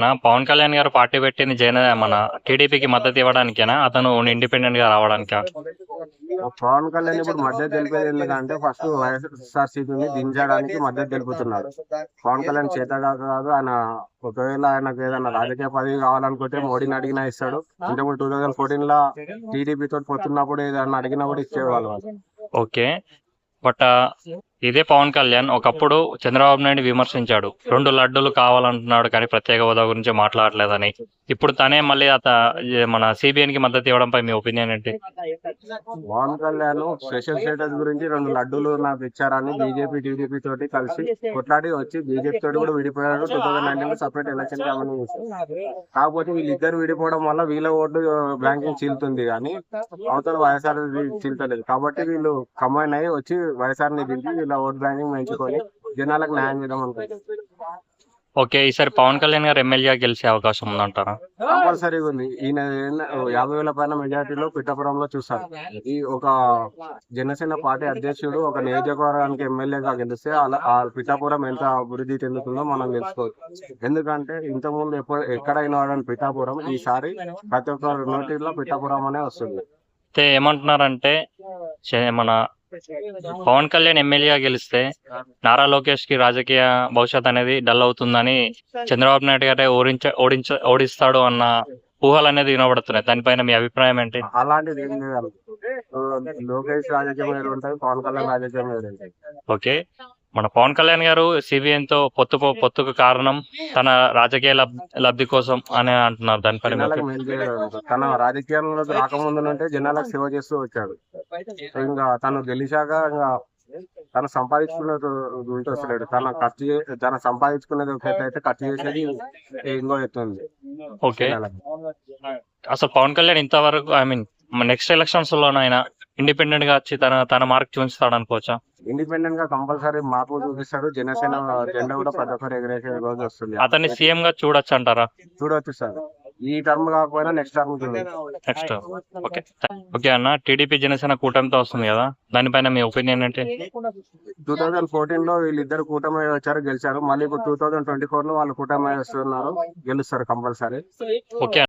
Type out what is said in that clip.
నా పవన్ కళ్యాణ్ గారు పార్టీ పెట్టింది జైన మన టీడీపీకి మద్దతు ఇవ్వడానికేనా? అతను ఇండిపెండెంట్గా రావడానికా? పవన్ కళ్యాణ్ ఇప్పుడు మద్దతు తెలిపేది ఎందుకంటే ఫస్ట్ వైఎస్ఆర్ సిపిని దించడానికి మద్దతు తెలుపుతున్నారు పవన్ కళ్యాణ్ చేత కాదు ఆయన ఒకవేళ ఆయనకు ఏదైనా రాజకీయ పదవి కావాలనుకుంటే మోడీని అడిగినా ఇస్తాడు. ఇంతకుముందు టూ థౌజండ్ ఫోర్టీన్లో టీడీపీ తోటి పొత్తున్నప్పుడు ఏదైనా అడిగినా కూడా ఇచ్చేవాళ్ళు వాళ్ళు. ఓకే. బట్ ఇదే పవన్ కళ్యాణ్ ఒకప్పుడు చంద్రబాబు నాయుడు విమర్శించాడు. రెండు లడ్డూలు కావాలంటున్నాడు కానీ ప్రత్యేక హోదా గురించి మాట్లాడలేదని. ఇప్పుడు తనే మళ్ళీ అత మన సిబిఎన్కి మద్దతు ఇవ్వడంపై మీ ఒపీనియన్ ఏంటి? పవన్ కళ్యాణ్ స్పెషల్ స్టేటస్ గురించి రెండు లడ్డూలు నాకు ఇచ్చారని బీజేపీ టీడీపీ తోటి కలిసి కొట్లాడి వచ్చి బీజేపీ తోటి కూడా విడిపోయాడు టూ థౌసండ్ నైన్టీన్లో సపరేట్ ఎలక్షన్ కామని కాకపోతే వీళ్ళిద్దరు విడిపోవడం వల్ల వీళ్ళ ఓటు బ్యాంకింగ్ చీలుతుంది కానీ అవతల వైఎస్ఆర్ చీల్తలేదు. కాబట్టి వీళ్ళు కంబైన్ అయ్యి వచ్చి వైఎస్ఆర్ని దింపి వీళ్ళ ఓట్ బ్యాంకింగ్ పెంచుకొని జనాలకు న్యాయం చేద్దాం అనుకుంటున్నారు ఓకే ఈసారి పవన్ కళ్యాణ్ గారు ఎమ్మెల్యే గెలిచే అవకాశం ఉందంటారా? కంపల్సరీగా ఉంది. ఈయన యాభై వేల పైన మెజార్టీలో పిఠాపురంలో చూస్తారు ఈ ఒక జనసేన పార్టీ అధ్యక్షుడు ఒక నియోజకవర్గానికి ఎమ్మెల్యేగా గెలిస్తే అలా ఆ పిఠాపురం ఎంత అభివృద్ధి చెందుతుందో మనం తెలుసుకోవచ్చు. ఎందుకంటే ఇంతకుముందు ఎప్పుడు ఎక్కడైనా వాడని పిఠాపురం ఈసారి ప్రతి ఒక్క నోటిలో పిఠాపురం అనే వస్తుంది. అయితే ఏమంటున్నారంటే మన పవన్ కళ్యాణ్ ఎమ్మెల్యేగా గెలిస్తే నారా లోకేష్కి రాజకీయ భవిష్యత్ అనేది డల్ అవుతుందని చంద్రబాబు నాయుడు గారే ఓడించ ఓడించ ఓడిస్తాడు అన్న ఊహలు అనేది వినబడుతున్నాయి. దానిపైన మీ అభిప్రాయం ఏంటి? అలాంటిది ఏం లేదు. లోకేష్ రాజకీయం పవన్ కళ్యాణ్ రాజకీయం ఓకే. మన పవన్ కళ్యాణ్ గారు సిబిఎన్తో పొత్తు పొత్తుకు కారణం తన రాజకీయ లబ్- లబ్ధి కోసం అని అంటున్నారు. దానిపైన తన రాజకీయాల్లోకి రాకముందు జనాలకు సేవ చేస్తూ వచ్చాడు. ఇంకా తను గెలిచాక ఇంకా తను సంపాదించుకునేది ఉంటే వస్తలేడు తన ఖర్చు తన సంపాదించుకునేది అయితే ఖర్చు చేసేది ఇంకో ఎత్తు ఉంది. ఓకే. అసలు పవన్ కళ్యాణ్ ఇంతవరకు ఐ మీన్ నెక్స్ట్ ఎలక్షన్స్లో ఆయన ఇండిపెండెంట్గా వచ్చి తన తన మార్క్ చూపిస్తాడు అనుకోవచ్చా? ఇండిపెండెంట్గా కంపల్సరీ మార్పు చూపిస్తాడు. జనసేన జెండా కూడా ప్రతి ఒక్కరు ఎగరేసే రోజు వస్తుంది. అతన్ని సీఎం గా చూడొచ్చు అంటారా చూడవచ్చు సార్. ఈ టర్మ్ కాకపోయినా next term next okay okay అన్న టీడీపీ జనసేన కూటమితో వస్తుంది కదా? దానిపైన మీ ఒపీనియన్ ఏంటి? టూ థౌజండ్ ఫోర్టీన్లో వీళ్ళిద్దరు కూటమి వచ్చారు గెలిచారు. మళ్ళీ ఇప్పుడు టూ థౌజండ్ ట్వంటీ ఫోర్లో వాళ్ళు కూటమి వస్తున్నారు గెలుస్తారు కంపల్సరీ. ఓకే